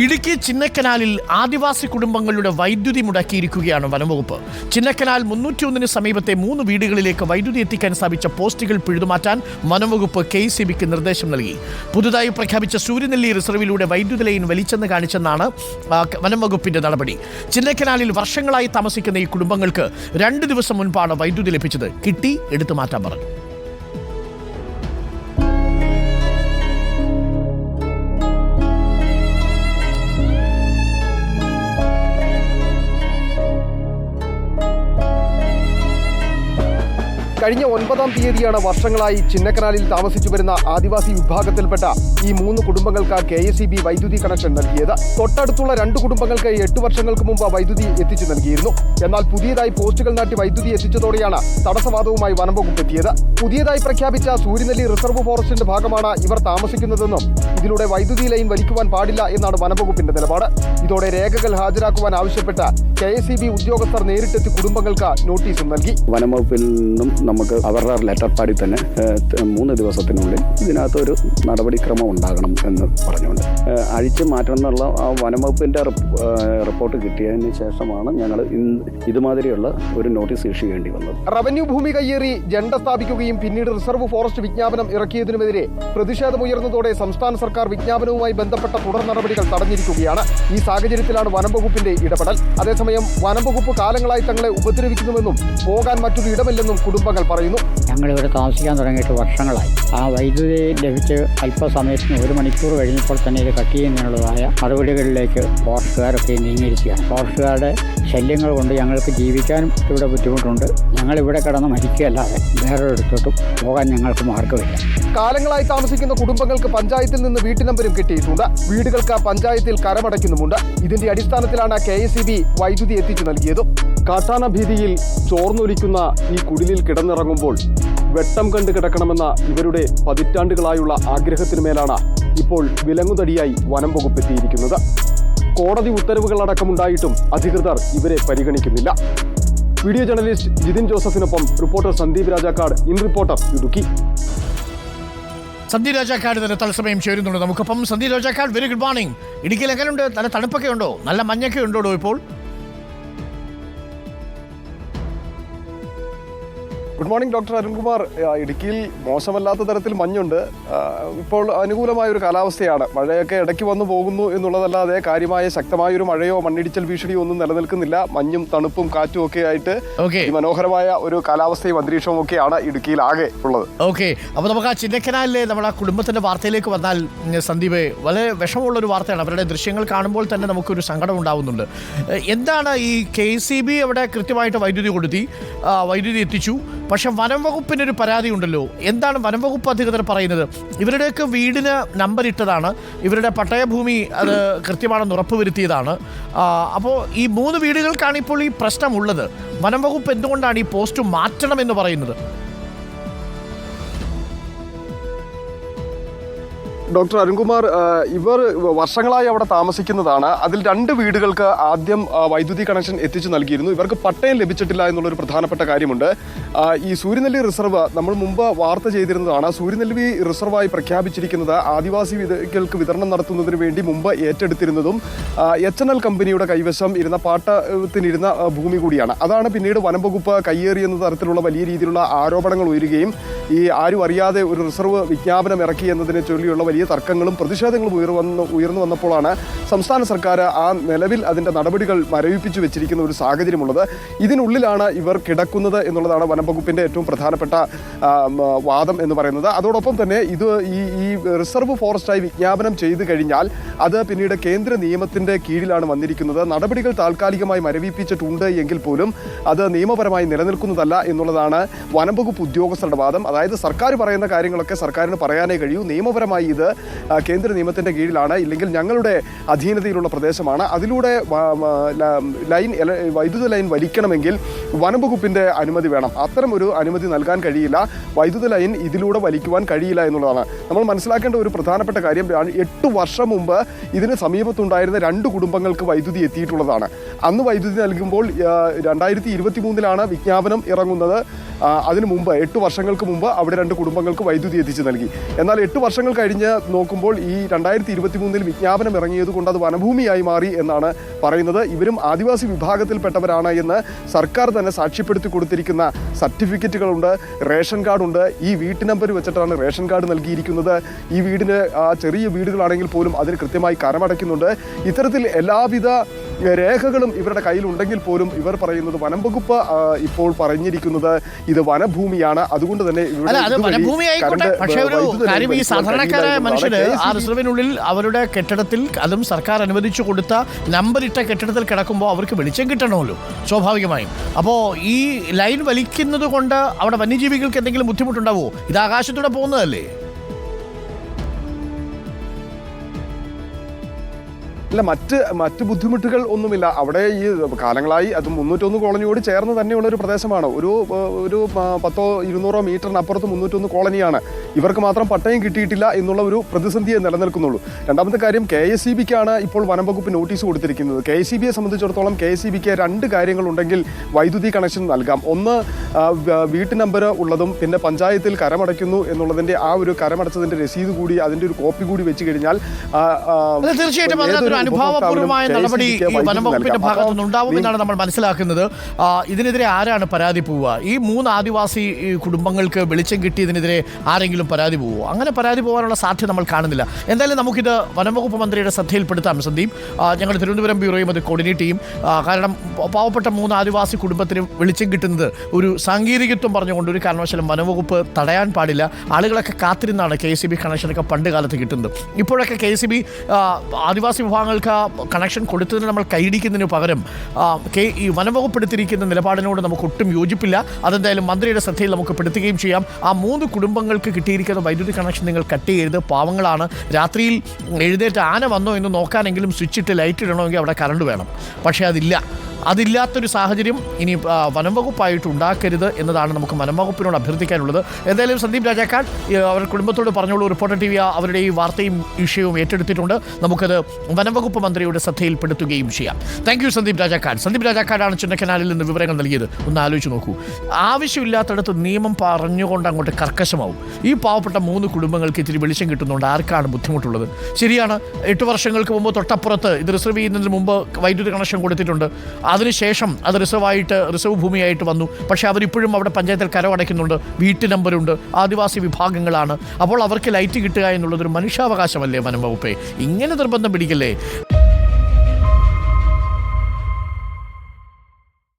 ഇടുക്കി ചിന്നക്കനാലിൽ ആദിവാസി കുടുംബങ്ങളുടെ വൈദ്യുതി മുടക്കിയിരിക്കുകയാണ് വനംവകുപ്പ്. ചിന്നക്കനാൽ മുന്നൂറ്റിയൊന്നിന് സമീപത്തെ മൂന്ന് വീടുകളിലേക്ക് വൈദ്യുതി എത്തിക്കാൻ സ്ഥാപിച്ച പോസ്റ്റുകൾ പിഴുതുമാറ്റാൻ വനംവകുപ്പ് കെ സി ബിക്ക് നിർദ്ദേശം നൽകി. പുതുതായി പ്രഖ്യാപിച്ച സൂര്യനെല്ലി റിസർവിലൂടെ വൈദ്യുതി ലൈൻ വലിച്ചെന്ന് കാണിച്ചെന്നാണ് വനംവകുപ്പിന്റെ നടപടി. ചിന്നക്കനാലിൽ വർഷങ്ങളായി താമസിക്കുന്ന ഈ കുടുംബങ്ങൾക്ക് രണ്ട് ദിവസം മുൻപാണ് വൈദ്യുതി ലഭിച്ചത്. കിട്ടി എടുത്തു മാറ്റാൻ പറഞ്ഞു. കഴിഞ്ഞ ഒൻപതാം തീയതിയാണ് വർഷങ്ങളായി ചിന്നക്കനാലിൽ താമസിച്ചു വരുന്ന ആദിവാസി വിഭാഗത്തിൽപ്പെട്ട ഈ മൂന്ന് കുടുംബങ്ങൾക്ക് കെ എസ് ബി വൈദ്യുതി കണക്ഷൻ നൽകിയത്. തൊട്ടടുത്തുള്ള രണ്ട് കുടുംബങ്ങൾക്ക് എട്ട് വർഷങ്ങൾക്ക് മുമ്പ് വൈദ്യുതി എത്തിച്ചു നൽകിയിരുന്നു. എന്നാൽ പുതിയതായി പോസ്റ്റുകൾ നാട്ടി വൈദ്യുതി എത്തിച്ചതോടെയാണ് തടസ്സവാദവുമായി വനംവകുപ്പ് എത്തിയത് പുതിയതായി പ്രഖ്യാപിച്ച സൂര്യനെല്ലി റിസർവ് ഫോറസ്റ്റിന്റെ ഭാഗമാണ് ഇവർ താമസിക്കുന്നതെന്നും ഇതിലൂടെ വൈദ്യുതി ലൈൻ വലിക്കുവാൻ പാടില്ല എന്നാണ് വനംവകുപ്പിന്റെ നിലപാട്. ഇതോടെ രേഖകൾ ഹാജരാക്കുവാൻ ആവശ്യപ്പെട്ട കെ ഉദ്യോഗസ്ഥർ നേരിട്ടെത്തി കുടുംബങ്ങൾക്ക് നോട്ടീസും നൽകി. വനംവകുപ്പിൽ നിന്നും നമുക്ക് അവരുടെ ലെറ്റർ പാടി തന്നെ മൂന്ന് ദിവസത്തിനുള്ളിൽ ഇതിനകത്തൊരു നടപടിക്രമം ഉണ്ടാകണം എന്ന് പറഞ്ഞുകൊണ്ട്. അഴിച്ചു മാറ്റണം എന്നുള്ള ആ വനംവകുപ്പിന്റെ റിപ്പോർട്ട് കിട്ടിയതിന് ശേഷമാണ് ഞങ്ങൾ ഇതുമാതിരിയുള്ള ഒരു നോട്ടീസ് ഇഷ്യൂ ചെയ്യേണ്ടി വന്നത്. റവന്യൂ ഭൂമി കയ്യേറി ജണ്ട സ്ഥാപിക്കുകയും പിന്നീട് റിസർവ് ഫോറസ്റ്റ് വിജ്ഞാപനം ഇറക്കിയതിനുമെതിരെ പ്രതിഷേധമുയർന്നതോടെ സംസ്ഥാന സർക്കാർ വിജ്ഞാപനവുമായി ബന്ധപ്പെട്ട തുടർ നടപടികൾ തടഞ്ഞിരിക്കുകയാണ്. ഈ സാഹചര്യത്തിലാണ് വനം വകുപ്പിന്റെ ഇടപെടൽ. അതേസമയം വനം വകുപ്പ് കാലങ്ങളായി തങ്ങളെ ഉപദ്രവിക്കുന്നുവെന്നും പോകാൻ മറ്റൊരു ഇടമില്ലെന്നും കുടുംബങ്ങൾ പറയുന്നു. ഞങ്ങളിവിടെ താമസിക്കാൻ തുടങ്ങിയിട്ട് വർഷങ്ങളായി. ആ വൈദ്യുതി ലഭിച്ച് അല്പസമയത്തിന് ഒരു മണിക്കൂർ കഴിഞ്ഞപ്പോൾ തന്നെ ഇത് കട്ട് എന്നുള്ളതായ നടപടികളിലേക്ക് ഫോറസ്റ്റുകാരൊക്കെ നീങ്ങിയിരിക്കുകയാണ് ഫോറസ്റ്റുകാരുടെ ശല്യങ്ങൾ കൊണ്ട് ഞങ്ങൾക്ക് ജീവിക്കാനും ഇവിടെ ബുദ്ധിമുട്ടുണ്ട്. ഞങ്ങളിവിടെ കിടന്ന് മരിക്കുകയല്ലാതെ വേറൊരിടത്തോട്ടും പോകാൻ ഞങ്ങൾക്ക് മാർഗമില്ല കാലങ്ങളായി താമസിക്കുന്ന കുടുംബങ്ങൾക്ക് പഞ്ചായത്തിൽ നിന്ന് വീട്ടു നമ്പരും കിട്ടിയിട്ടുണ്ട്. വീടുകൾക്ക് പഞ്ചായത്തിൽ കരമടയ്ക്കുന്നുമുണ്ട്. ഇതിന്റെ അടിസ്ഥാനത്തിലാണ് കെ എസ് വൈദ്യുതി എത്തിച്ചു നൽകിയതും. കാട്ടാന ഭീതിയിൽ ചോർന്നൊലിക്കുന്ന ഈ കുടിലിൽ കിടന്നിറങ്ങുമ്പോൾ വെട്ടം കണ്ടു കിടക്കണമെന്ന ഇവരുടെ പതിറ്റാണ്ടുകളായുള്ള ആഗ്രഹത്തിനു മേലാണ് ഇപ്പോൾ വിലങ്ങുതടിയായി വനം വകുപ്പ് എത്തിയിരിക്കുന്നത് കോടതി ഉത്തരവുകളടക്കമുണ്ടായിട്ടും അധികൃതർ ഇവരെ പരിഗണിക്കുന്നില്ല. Video journalist Jithin ജോസഫിനൊപ്പം reporter Sandeep Rajakkad in reporter Idukki. Sandeep Rajakkad തന്നെ തത്സമയം ചേരുന്നുണ്ട് നമുക്കപ്പം. Sandeep Rajakkad very good morning ഇടുക്കിയിൽ എങ്ങനെയുണ്ട് നല്ല തണുപ്പൊക്കെ ഉണ്ടോ നല്ല മഞ്ഞൊക്കെ ഉണ്ടോ ഇപ്പോൾ? ഗുഡ് മോർണിംഗ് ഡോക്ടർ അരുൺകുമാർ ഇടുക്കിയിൽ മോശമല്ലാത്ത തരത്തിൽ മഞ്ഞുണ്ട്. ഇപ്പോൾ അനുകൂലമായ ഒരു കാലാവസ്ഥയാണ്. മഴയൊക്കെ ഇടയ്ക്ക് വന്നു പോകുന്നു എന്നുള്ളതല്ലാതെ കാര്യമായ ശക്തമായ ഒരു മഴയോ മണ്ണിടിച്ചൽ ഭീഷണിയോ ഒന്നും നിലനിൽക്കുന്നില്ല. മഞ്ഞും തണുപ്പും കാറ്റും ഒക്കെ ആയിട്ട് ഈ മനോഹരമായ ഒരു കാലാവസ്ഥയും അന്തരീക്ഷവും ഒക്കെയാണ് ഇടുക്കിയിൽ ആകെ ഉള്ളത്. ഓക്കെ അപ്പോൾ നമുക്ക് ആ ചിന്നക്കനാലിലെ നമ്മുടെ ആ കുടുംബത്തിന്റെ വാർത്തയിലേക്ക് വന്നാൽ സന്ദീപ് വളരെ വിഷമമുള്ള ഒരു വാർത്തയാണ്. അവരുടെ ദൃശ്യങ്ങൾ കാണുമ്പോൾ തന്നെ നമുക്കൊരു സങ്കടം ഉണ്ടാവുന്നുണ്ട്. എന്താണ് ഈ കെ സി ബി അവിടെ കൃത്യമായിട്ട് വൈദ്യുതി കൊടുത്തി? വൈദ്യുതി എത്തിച്ചു. പക്ഷെ വനം വകുപ്പിന് ഒരു പരാതി ഉണ്ടല്ലോ. എന്താണ് വനം വകുപ്പ് അധികൃതർ പറയുന്നത്? ഇവരുടെയൊക്കെ വീടിന് നമ്പർ ഇട്ടതാണ്. ഇവരുടെ പട്ടയഭൂമി അത് കൃത്യമാണെന്ന് ഉറപ്പുവരുത്തിയതാണ്. അപ്പോൾ ഈ മൂന്ന് വീടുകൾക്കാണ് ഇപ്പോൾ ഈ പ്രശ്നമുള്ളത്. വനം വകുപ്പ് എന്തുകൊണ്ടാണ് ഈ പോസ്റ്റ് മാറ്റണം എന്ന് പറയുന്നത്? ഡോക്ടർ അരുൺകുമാർ ഇവർ വർഷങ്ങളായി അവിടെ താമസിക്കുന്നതാണ്. അതിൽ രണ്ട് വീടുകൾക്ക് ആദ്യം വൈദ്യുതി കണക്ഷൻ എത്തിച്ചു നൽകിയിരുന്നു. ഇവർക്ക് പട്ടയം ലഭിച്ചിട്ടില്ല എന്നുള്ളൊരു പ്രധാനപ്പെട്ട കാര്യമുണ്ട്. ഈ സൂര്യനെല്ലി റിസർവ് നമ്മൾ മുമ്പ് വാർത്ത ചെയ്തിരുന്നതാണ്. സൂര്യനെല്ലി റിസർവായി പ്രഖ്യാപിച്ചിരിക്കുന്നത് ആദിവാസി വിധകൾക്ക് വിതരണം നടത്തുന്നതിന് വേണ്ടി മുമ്പ് ഏറ്റെടുത്തിരുന്നതും എച്ച് എൻ എൽ കമ്പനിയുടെ കൈവശം ഇരുന്ന പാട്ടത്തിനിരുന്ന ഭൂമി കൂടിയാണ്. അതാണ് പിന്നീട് വനം വകുപ്പ് കയ്യേറിയെന്ന തരത്തിലുള്ള വലിയ രീതിയിലുള്ള ആരോപണങ്ങൾ ഉയരുകയും ഈ ആരും അറിയാതെ ഒരു റിസർവ് വിജ്ഞാപനം ഇറക്കി എന്നതിനെ ചൊല്ലിയുള്ള വലിയ തർക്കങ്ങളും പ്രതിഷേധങ്ങളും ഉയർന്നു ഉയർന്നു വന്നപ്പോഴാണ് സംസ്ഥാന സർക്കാർ ആ നിലവിൽ അതിന്റെ നടപടികൾ മരവിപ്പിച്ചു വെച്ചിരിക്കുന്ന ഒരു സാഹചര്യമുള്ളത്. ഇതിനുള്ളിലാണ് ഇവർ കിടക്കുന്നത് എന്നുള്ളതാണ് വനം വകുപ്പിന്റെ ഏറ്റവും പ്രധാനപ്പെട്ട വാദം എന്ന് പറയുന്നത്. അതോടൊപ്പം തന്നെ ഇത് ഈ ഈ റിസർവ് ഫോറസ്റ്റായി വിജ്ഞാപനം ചെയ്തു കഴിഞ്ഞാൽ അത് പിന്നീട് കേന്ദ്ര നിയമത്തിന്റെ കീഴിലാണ് വന്നിരിക്കുന്നത്. നടപടികൾ താൽക്കാലികമായി മരവിപ്പിച്ചിട്ടുണ്ട് എങ്കിൽ പോലും അത് നിയമപരമായി നിലനിൽക്കുന്നതല്ല എന്നുള്ളതാണ് വനം വകുപ്പ് ഉദ്യോഗസ്ഥരുടെ വാദം. അതായത് സർക്കാർ പറയുന്ന കാര്യങ്ങളൊക്കെ സർക്കാരിന് പറയാനേ കഴിയൂ. നിയമപരമായി ഇത് കേന്ദ്ര നിയമത്തിന്റെ കീഴിലാണ്. ഇല്ലെങ്കിൽ ഞങ്ങളുടെ അധീനതയിലുള്ള പ്രദേശമാണ്. അതിലൂടെ ലൈൻ വൈദ്യുത ലൈൻ വലിക്കണമെങ്കിൽ വനം വകുപ്പിന്റെ അനുമതി വേണം. അത്തരം ഒരു അനുമതി നൽകാൻ കഴിയില്ല. വൈദ്യുത ലൈൻ ഇതിലൂടെ വലിക്കുവാൻ കഴിയില്ല എന്നുള്ളതാണ്. നമ്മൾ മനസ്സിലാക്കേണ്ട ഒരു പ്രധാനപ്പെട്ട കാര്യം എട്ട് വർഷം മുമ്പ് ഇതിന് സമീപത്തുണ്ടായിരുന്ന രണ്ട് കുടുംബങ്ങൾക്ക് വൈദ്യുതി എത്തിയിട്ടുള്ളതാണ്. അന്ന് വൈദ്യുതി നൽകുമ്പോൾ രണ്ടായിരത്തി ഇരുപത്തി മൂന്നിലാണ് വിജ്ഞാപനം ഇറങ്ങുന്നത്. അതിനു മുമ്പ് എട്ട് വർഷങ്ങൾക്ക് മുമ്പ് അവിടെ രണ്ട് കുടുംബങ്ങൾക്ക് വൈദ്യുതി എത്തിച്ചു നൽകി. എന്നാൽ എട്ട് വർഷങ്ങൾ കഴിഞ്ഞ് നോക്കുമ്പോൾ ഈ രണ്ടായിരത്തി ഇരുപത്തി മൂന്നിൽ വിജ്ഞാപനം ഇറങ്ങിയത് കൊണ്ട് അത് വനഭൂമിയായി മാറി എന്നാണ് പറയുന്നത്. ഇവരും ആദിവാസി വിഭാഗത്തിൽപ്പെട്ടവരാണ് എന്ന് സർക്കാർ തന്നെ സാക്ഷ്യപ്പെടുത്തി കൊടുത്തിരിക്കുന്ന സർട്ടിഫിക്കറ്റുകളുണ്ട് റേഷൻ കാർഡുണ്ട്. ഈ വീട്ടു നമ്പർ വെച്ചിട്ടാണ് റേഷൻ കാർഡ് നൽകിയിരിക്കുന്നത്. ഈ വീടിന് ചെറിയ വീടുകളാണെങ്കിൽ പോലും അതിന് കൃത്യമായി കരമടയ്ക്കുന്നുണ്ട്. ഇത്തരത്തിൽ എല്ലാവിധ രേഖകളും ഇവരുടെ കയ്യിലുണ്ടെങ്കിൽ പോലും ഇവർ പറയുന്നത് വനം വകുപ്പ് ഇപ്പോൾ പറഞ്ഞിരിക്കുന്നത് ഇത് വനഭൂമിയാണ്. അതുകൊണ്ട് തന്നെ പക്ഷേ ഈ സാധാരണക്കാരായ മനുഷ്യര് ആ റിസർവിനുള്ളിൽ അവരുടെ കെട്ടിടത്തിൽ അതും സർക്കാർ അനുവദിച്ചു കൊടുത്ത നമ്പറിട്ട കെട്ടിടത്തിൽ കിടക്കുമ്പോൾ അവർക്ക് വെളിച്ചം കിട്ടണമല്ലോ സ്വാഭാവികമായും. അപ്പോൾ ഈ ലൈൻ വലിക്കുന്നത് കൊണ്ട് അവിടെ വന്യജീവികൾക്ക് എന്തെങ്കിലും ബുദ്ധിമുട്ടുണ്ടാവോ? ഇത് ആകാശത്തൂടെ പോകുന്നതല്ലേ? ഇല്ല മറ്റ് മറ്റ് ബുദ്ധിമുട്ടുകൾ ഒന്നുമില്ല. അവിടെ ഈ കാലങ്ങളായി അത് മുന്നൂറ്റൊന്ന് കോളനിയോട് ചേർന്ന് തന്നെയുള്ള ഒരു പ്രദേശമാണ്. ഒരു ഒരു പത്തോ ഇരുന്നൂറോ മീറ്ററിനപ്പുറത്ത് മുന്നൂറ്റൊന്ന് കോളനിയാണ്. ഇവർക്ക് മാത്രം പട്ടയം കിട്ടിയിട്ടില്ല എന്നുള്ള ഒരു പ്രതിസന്ധിയെ നിലനിൽക്കുന്നുള്ളൂ. രണ്ടാമത്തെ കാര്യം കെ എസ് സി ബിക്കാണ് ഇപ്പോൾ വനം വകുപ്പ് നോട്ടീസ് കൊടുത്തിരിക്കുന്നത്. കെ എസ് സി ബിയെ സംബന്ധിച്ചിടത്തോളം കെ എസ് സി ബിക്ക് രണ്ട് കാര്യങ്ങളുണ്ടെങ്കിൽ വൈദ്യുതി കണക്ഷൻ നൽകാം. ഒന്ന് വീട്ടു നമ്പർ ഉള്ളതും പിന്നെ പഞ്ചായത്തിൽ കരമടയ്ക്കുന്നു എന്നുള്ളതിന്റെ ആ ഒരു കരമടച്ചതിന്റെ രസീത് കൂടി അതിന്റെ ഒരു കോപ്പി കൂടി വെച്ച് കഴിഞ്ഞാൽ തീർച്ചയായിട്ടും അനുഭാവപൂർവമായ നടപടി ഈ വനം വനംവകുപ്പിന്റെ നൽകാം. ഭാഗത്തു നിന്നുണ്ടാവും എന്നാണ് നമ്മൾ മനസ്സിലാക്കുന്നത്. ഇതിനെതിരെ ആരാണ് പരാതി പോവുക? ഈ മൂന്ന് ആദിവാസി കുടുംബങ്ങൾക്ക് വെളിച്ചം കിട്ടിയതിനെതിരെ ആരെങ്കിലും പരാതി പോവുമോ അങ്ങനെ പരാതി പോകാനുള്ള സാധ്യത നമ്മൾ കാണുന്നില്ല. എന്തായാലും നമുക്കിത് വനംവകുപ്പ് മന്ത്രിയുടെ ശ്രദ്ധയിൽപ്പെടുത്താം സന്ദീപ്. ഞങ്ങൾ തിരുവനന്തപുരം ബ്യൂറോയും അത് കോർഡിനേറ്റ് ചെയ്യും. കാരണം പാവപ്പെട്ട മൂന്ന് ആദിവാസി കുടുംബത്തിന് വെളിച്ചം കിട്ടുന്നത് ഒരു സാങ്കേതികത്വം പറഞ്ഞുകൊണ്ട് ഒരു കാരണവശാലും വനംവകുപ്പ് തടയാൻ പാടില്ല. ആളുകളൊക്കെ കാത്തിരുന്നാണ് കെ സി ബി കണക്ഷനൊക്കെ പണ്ട് കാലത്ത് കിട്ടുന്നത്. ഇപ്പോഴൊക്കെ കെ സി ബി ആദിവാസി വിഭാഗങ്ങൾക്ക് ആ കണക്ഷൻ കൊടുത്തതിന് നമ്മൾ കൈയിടിക്കുന്നതിന് പകരം കെ ഈ വനംവകുപ്പ് എടുത്തിരിക്കുന്ന നിലപാടിനോട് നമുക്ക് ഒട്ടും യോജിപ്പില്ല. അതെന്തായാലും മന്ത്രിയുടെ ശ്രദ്ധയിൽ നമുക്ക് പെടുത്തുകയും ചെയ്യാം. ആ മൂന്ന് കുടുംബങ്ങൾക്ക് കിട്ടിയിരിക്കുന്ന വൈദ്യുതി കണക്ഷൻ നിങ്ങൾ കട്ട് ചെയ്യരുത്. പാവങ്ങളാണ്. രാത്രിയിൽ എഴുന്നേറ്റ് ആന വന്നോ എന്ന് നോക്കാനെങ്കിലും സ്വിച്ച് ഇട്ട് ലൈറ്റ് ഇടണമെങ്കിൽ അവിടെ കറണ്ട് വേണം. പക്ഷേ അതില്ല. അതില്ലാത്തൊരു സാഹചര്യം ഇനി വനം വകുപ്പായിട്ട് ഉണ്ടാക്കരുത് എന്നതാണ് നമുക്ക് വനം വകുപ്പിനോട് അഭ്യർത്ഥിക്കാനുള്ളത്. എന്തായാലും സന്ദീപ് അവരുടെ അവർ കുടുംബത്തോട് പറഞ്ഞോളൂ റിപ്പോർട്ടർ ടി വി അവരുടെ ഈ വാർത്തയും വിഷയവും ഏറ്റെടുത്തിട്ടുണ്ട്. നമുക്കത് വനം വകുപ്പ് മന്ത്രിയുടെ ശ്രദ്ധയിൽപ്പെടുത്തുകയും ചെയ്യാം. Thank you Sandeep Rajakkad. Sandeep രാജാക്കാടാണ് ചിന്നക്കനാലിൽ നിന്ന് വിവരങ്ങൾ നൽകിയത്. ഒന്ന് ആലോചിച്ച് നോക്കൂ. ആവശ്യമില്ലാത്തടത്ത് നിയമം പറഞ്ഞുകൊണ്ട് അങ്ങോട്ട് കർക്കശമാവും. ഈ പാവപ്പെട്ട മൂന്ന് കുടുംബങ്ങൾക്ക് ഇത്തിരി വെളിച്ചം കിട്ടുന്നുണ്ട് ആർക്കാണ് ബുദ്ധിമുട്ടുള്ളത്? ശരിയാണ് എട്ട് വർഷങ്ങൾക്ക് മുമ്പ് തൊട്ടപ്പുറത്ത് ഇത് റിസർവ് ചെയ്യുന്നതിന് മുമ്പ് വൈദ്യുതി കണക്ഷൻ കൊടുത്തിട്ടുണ്ട്. അതിനുശേഷം അത് റിസർവ് ആയിട്ട് റിസർവ് ഭൂമിയായിട്ട് വന്നു. പക്ഷേ അവരിപ്പോഴും അവിടെ പഞ്ചായത്തിൽ കരമടയ്ക്കുന്നുണ്ട്. വീട്ടു നമ്പറുണ്ട് ആദിവാസി വിഭാഗങ്ങളാണ്. അപ്പോൾ അവർക്ക് ലൈറ്റ് കിട്ടുക എന്നുള്ളതൊരു മനുഷ്യാവകാശമല്ലേ വനം വകുപ്പേ? ഇങ്ങനെ നിർബന്ധം പിടിക്കല്ലേ?